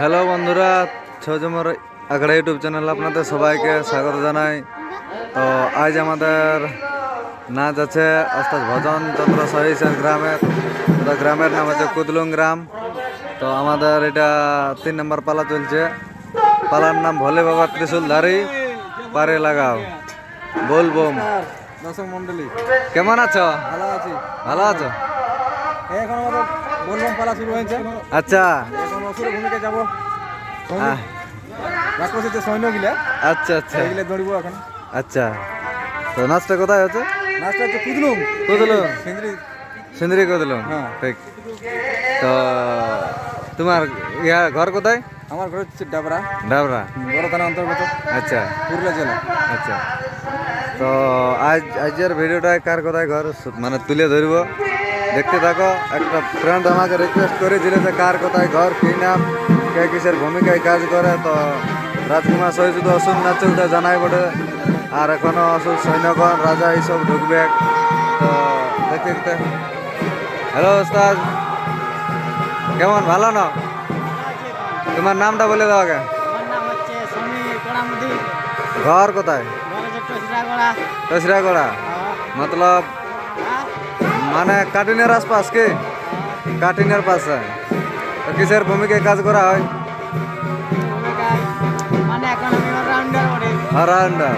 Hello বন্ধুরা ছজমর আগড়া YouTube channel আপনাদের সবাইকে স্বাগত জানাই। তো আজ আমাদের নাচ আছে অর্থাৎ ভজন চন্দ্র সহিসেন গ্রামের তো গ্রামের নাম হচ্ছে কুদলুং গ্রাম। তো আমাদের এটা তিন নম্বর পালা চলছে। পালার নাম ভোলে বাবা ত্রিশুলধারী পারে লাগাও। বলবোম দর্শক মন্ডলী কেমন আছো? ভালো আছি। ভালো আছো? এখন আমাদের বলবাম পালা শুরু হয়েছে। আচ্ছা। এখন অসুর ভূমিকা যাব। যে সৈন্য গিলা। আচ্ছা আচ্ছা। সেইগুলো দৌড়ব এখন। আচ্ছা। তো নাচটা কোথায় হচ্ছে? নাচটা হচ্ছে কুদলুম। কুদলুম। সিন্দ্রি। সিন্দ্রি করে দিলাম হ্যাঁ। ঠিক। তো তোমার ইয়া ঘর কোথায়? আমার ঘর হচ্ছে ডাবরা। ডাবরা। বড় থানা অন্তর্গত। আচ্ছা। পুরুলিয়া জেলা। আচ্ছা। তো আজ আজকের ভিডিওটায় কার কোথায় ঘর? মানে তুলে ধরবো। দেখতে থাকো একটা ফ্রেন্ড আমাকে রিকোয়েস্ট করেছিল যে কার কোথায় ঘর কী নাম কে কিসের ভূমিকায় কাজ করে তো রাজকুমার সহি শুধু অসুর নাচে উঠে জানাই বটে। আর এখনও অসুর সৈন্যগণ রাজা এইসব ঢুকবে। তো দেখতে দেখতে। হ্যালো ওস্তাদ। কেমন ভালো না? তোমার নামটা বলে দাও আগে। ঘর কোথায়? তসরাগড়া মতলব মানে কাটিনের আশপাশ কি? কাটিনের পাশে। কিসের ভূমিকায় কাজ করা হয়? মানে অলরাউন্ডার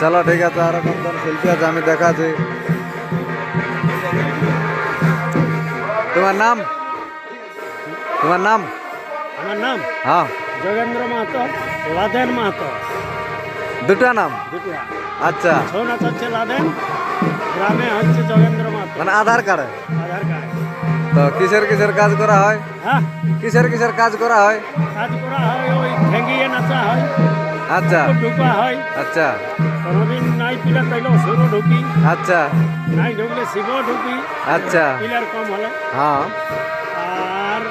চলো ঠিক আছে আর এখন শিল্পী আছে আমি দেখাচ্ছি। তোমার নাম? তোমার নাম? আমার নাম? হ্যাঁ। যোগেন্দ্র মাহাতো লাদেন মাহাতো। দুটা নাম? দুটো। আচ্ছা। ছৌ নাচ হচ্ছে লাদেন। গ্রামে হচ্ছে যোগেন্দ্র মাহাতো। মানে আধার কার্ডে। আধার কার্ড। তো কিসের কিসের কাজ করা হয়? হ্যাঁ? কিসের কিসের কাজ করা হয়? কাজ করা হয় ওই ঠেঙ্গিয়ে নাচা হয়। আচ্ছা। ঢুকা হয়। আচ্ছা। কোনোদিন নাই পিলার তাইলে অসুরও ঢুকি। আচ্ছা। নাই ঢুকলে শিবও ঢুকি। আচ্ছা। পিলার কম হলে। হ্যাঁ। আর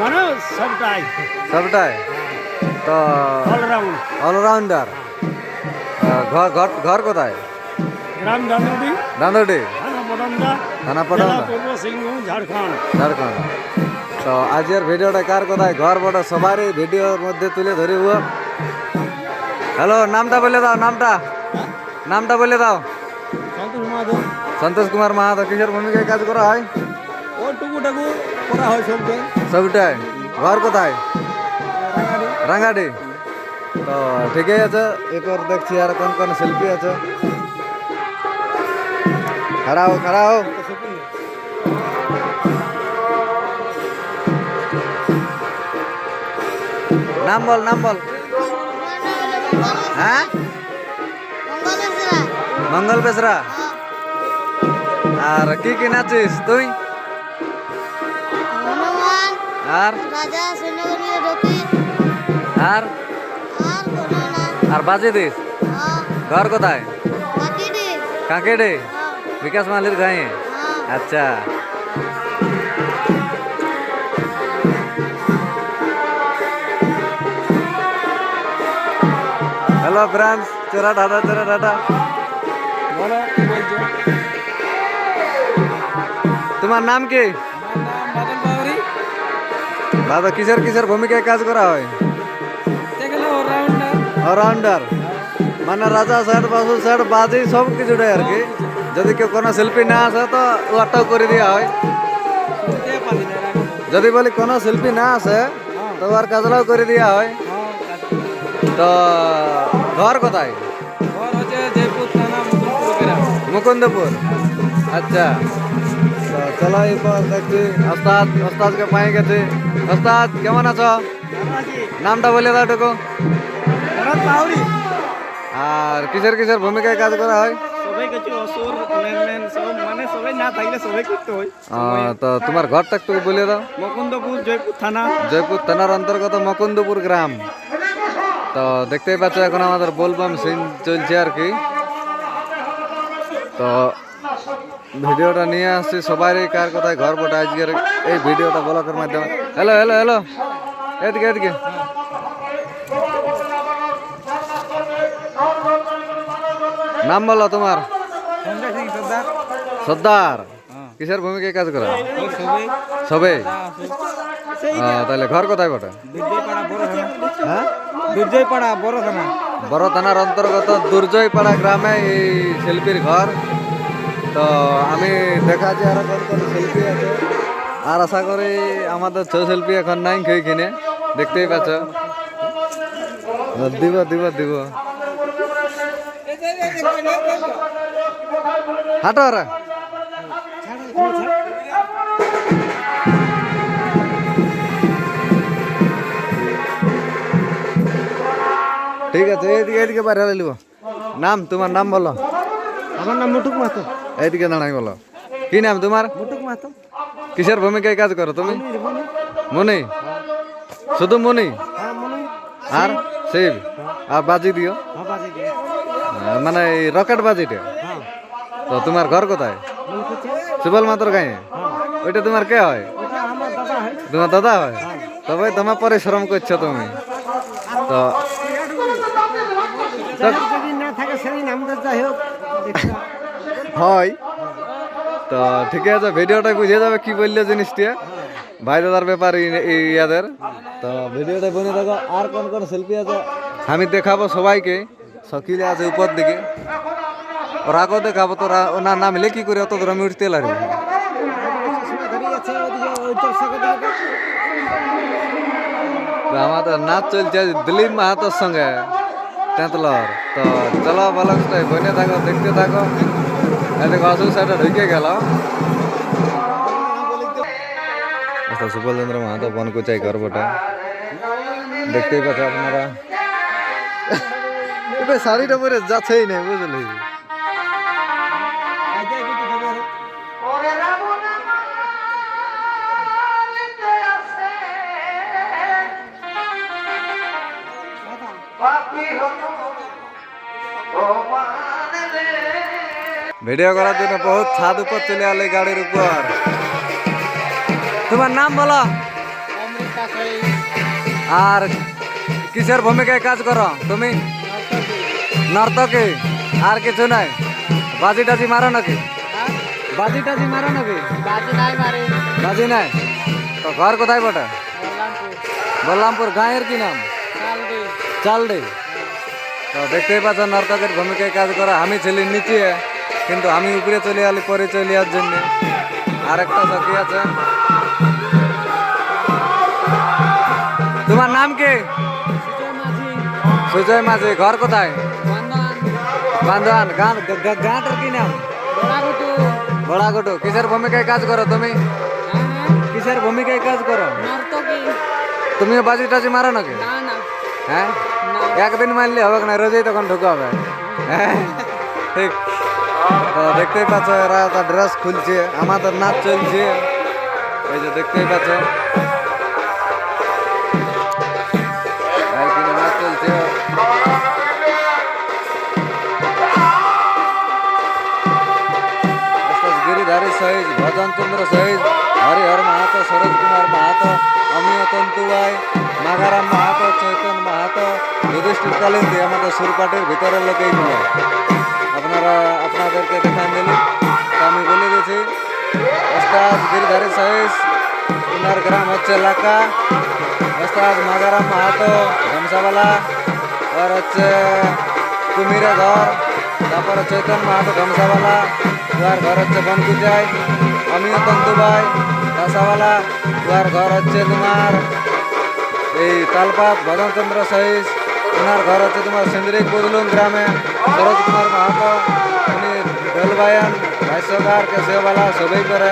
মানে সবটাই। সবটাই? তো অলরাউন্ড অলরাউন্ডার ঘর ঘর ঘর কোথায়? গ্রাম দান্দুটি পটন্দা। পূর্ব ঝাড়খণ্ড। ঝাড়খণ্ড। তো আজকের ভিডিওটা কার কোথায় ঘর বড় সবারই ভিডিওর মধ্যে তুলে ধরিব হ্যালো নামটা বলে দাও নামটা। নামটা বলে দাও। সন্তোষ কুমার মাহাতো কিসের ভূমিকায় কাজ করা হয়? ও টুকু টাকু করা হয় সবকে সবটাই ঘর কোথায়? রাঙ্গাটি তো ঠিকই আছে এরপর দেখছি আর কোন কোন শিল্পী আছে। খাড়াও খাড়াও নাম বল নাম বল। হ্যাঁ? মঙ্গল বেসরা আর কি কি নাচিস তুই? আর? আর? আর বাজে দিস। হ্যাঁ। ঘর কোথায়? বাকি দি? কাকেডে হ্যাঁ বিকাশ মালির গাঁয়ে হ্যাঁ আচ্ছা হ্যালো ফ্রেন্ডস চোরা ডাটা চোরা ডাটা বলো কি বলছো তোমার নাম কি আমার নাম বাদল বাউরি দাদা কিসের কিসের ভূমিকায় কাজ করা হয় এখানে অলরাউন্ডার অলরাউন্ডার মানে রাজা স্যার বাসু স্যার বাজি সব কিছুটাই আর কি। যদি কেউ কোনো শিল্পী না আসে তো ওটাও করে দেওয়া হয়। যদি বলি কোনো শিল্পী না আসে তো আর কাজটাও করে দেওয়া হয়। তো ঘর কোথায়? মুকুন্দপুর। আচ্ছা। তো চলো এরপর দেখছি ওস্তাদ ওস্তাদকে পাই গেছি। ওস্তাদ কেমন আছো? নামটা বলে দাও টুকু আর কিসের কিসের ভূমিকায় কাজ করা হয়? সবাই কিছু অসুর মেন মেন সব মানে সবাই না থাকলে সবাই করতে হয়। তো তোমার ঘরটা একটু বলে দাও। মুকুন্দপুর জয়পুর থানা। জয়পুর থানার অন্তর্গত মুকুন্দপুর গ্রাম। তো দেখতেই পাচ্ছ এখন আমাদের বোলবাম সিন চলছে আর কি। তো ভিডিওটা নিয়ে আসছি সবারই কার কোথায় ঘর বটে আজকের এই ভিডিওটা ব্লকের মাধ্যমে। হ্যালো হ্যালো হ্যালো এদিকে এদিকে। নাম বলো তোমার। সর্দার। হ্যাঁ। কিসের ভূমিকায় কাজ করো? সবে তাহলে ঘর কোথায় বটে? দুর্জয়পাড়া বড় থানা হ্যাঁ? দুর্জয়পাড়া বড় থানার অন্তর্গত দুর্জয়পাড়া গ্রামে এই শিল্পীর ঘর। তো আমি দেখা যে আরও কোন কোন শিল্পী আছে। আর আশা করি আমাদের ছৌ শিল্পী এখন নাই খেয়ে কিনে দেখতেই পাচ্ছ। দিব দিব দিব। হাঁটো ওরা ঠিক আছে এইদিকে এইদিকে বাইরে লিব। নাম তোমার নাম বলো। আমার নাম মুটুক মাহাতো। এইদিকে দাঁড়াই বলো। কি নাম তোমার? মুটুক মাহাতো। কিসের ভূমিকায় কাজ করো তুমি? মনি। শুধু মনি? হ্যাঁ আর শিব? আর বাজি দিও। হ্যাঁ বাজে আহ, মানে এই রকেট বাজিটা? হ্যাঁ। তো তোমার ঘর কোথায়? সুবল মাত্র গায়ে? ওইটা তোমার কে হয়? হয়। তোমার দাদা হয়? তবে তোমার পরিশ্রম করছ তুমি। তো হয়। তো ঠিক আছে ভিডিওটা বুঝে যাবে কি বললে জিনিসটা। ভাই দাদার ব্যাপার ইয়াদের। তো ভিডিওটা বনে দেখো আর কোন কোন শিল্পী আছে আমি দেখাবো সবাইকে। সকিলে আছে উপর দিকে। ওরাকেও দেখাবো তোরা। ওনার নাম লিখি করে? অত দূর আমি উঠতে লাগবে আমাদের নাচ চলছে দিলীপ মাহাতোর সঙ্গে। তেঁতলর তো চলো বালকটাই বনে থাকো দেখতে থাকো। এদিকে অসুখ সাইডে ঢুকে গেল। আচ্ছা সুবলচন্দ্র মাহাতো বন কুচাই গর্বটা। দেখতেই পাচ্ছ আপনারা। শাড়িটা পরে যাচ্ছেই না বুঝলি? ভিডিও করার জন্য বহুত ছাদ উপর চলে আলে গাড়ির উপর। তোমার নাম বলো। আর কিসের ভূমিকায় কাজ করো? তুমি? নর্তকে আর কিছু নাই। বাজি টাজি মারো নাকি? বাজি টাজি মারো নাকি? বাজি নাই মারে। বাজি নাই? তো ঘর কোথায় বটে? বললামপুর। গাঁয়ের কি নাম? চালডি। তো দেখতেই পাচ্ছ নর্তকের ভূমিকায় কাজ করা আমি ছিলি নিচে কিন্তু আমি উপরে চলে আলি পরে চলে যাওয়ার জন্য। আর একটা সখী আছে। তোমার নাম কি? সুজয় মাঝি ঘর কোথায়? বান্ধবান গান গাঁটার কি নাম? বড়াগুটু। কিসের ভূমিকায় কাজ করো তুমি? কিসের ভূমিকায় কাজ করো? তুমিও বাজি টাজি মারো নাকি? হ্যাঁ? একদিন মারলে হবে না রোজই তখন ঢুকে হবে। হ্যাঁ? ঠিক। তো দেখতেই পাচ্ছ এরা তার ড্রেস খুলছে আমাদের নাচ চলছে। এই যে দেখতেই পাচ্ছ। গিরিধারী সহিত ভজন চন্দ্র সহিত হরিহর মাহাতো সরোজ কুমার মাহাতো অমিয় তন্তুবাই মাগারাম মাহাতো চৈতন মাহাতো যুধিষ্ঠির কালিন্দি আমাদের সুরপাটের ভিতরের লোক এইগুলো আপনারা আপনাদেরকে দেখান দিলি তো আমি বলে দিয়েছি ওস্তাদ গিরিধারী সহিত ওনার গ্রাম হচ্ছে এলাকা ওস্তাদ মাগারাম মাহাতো ঘমসাওয়ালা আর হচ্ছে কুমিরে ঘর তারপরে চৈতন মাহাতো ঘমসাওয়ালা উহার ঘর হচ্ছে বনকুচাই অমিয় তন্তুবাই কাঁসাওয়ালা উহার ঘর হচ্ছে তোমার এই তালপাত, ভজনচন্দ্র সহিস, ওনার ঘর হচ্ছে তোমার সিন্দ্রিক বদলুন গ্রামে সরোজ কুমার মাহাতো, উনি বেলবায়ন, ভাষ্যকার কেশিয়াওয়ালা সবই করে।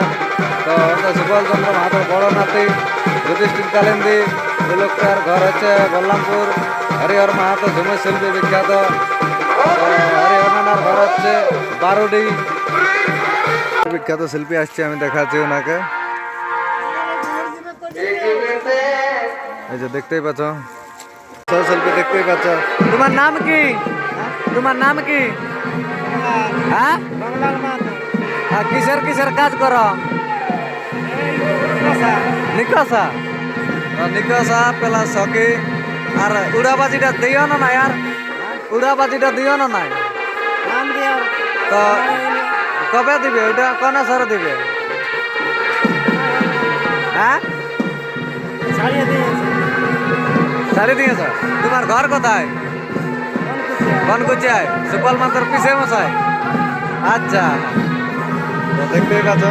তো আমাদের সুবলচন্দ্র মাহাতো বড় নাতি যুধিষ্ঠির কালিন্দি এই লোকটার ঘর হচ্ছে বল্লামপুর, হরিহর মাহাতো ঝুমের শিল্পী বিখ্যাত। হরিহর ঘর হচ্ছে বারুডি বিখ্যাত শিল্পী আসছে আমি দেখাচ্ছি ওনাকে। এই যে দেখতেই পাচ্ছ। শিল্পী দেখতেই পাচ্ছ। তোমার নাম কি? তোমার নাম কি? হ্যাঁ? কিসের কিসের কাজ করো? নিকসা। নিকসা? পেলা সকি আর উড়াবাজিটা দিও না নাই আর উড়াবাজিটা দিও না নাই নাম তো কবে দিবে? এটা কোন সরে দিবে? হ্যাঁ? সারি দিয়েছ তোমার ঘর কোথায়? কনকুচিয়ায় সুপাল মাতার পিছিয়ে মশাই। আচ্ছা। দেখতেই পাচ্ছ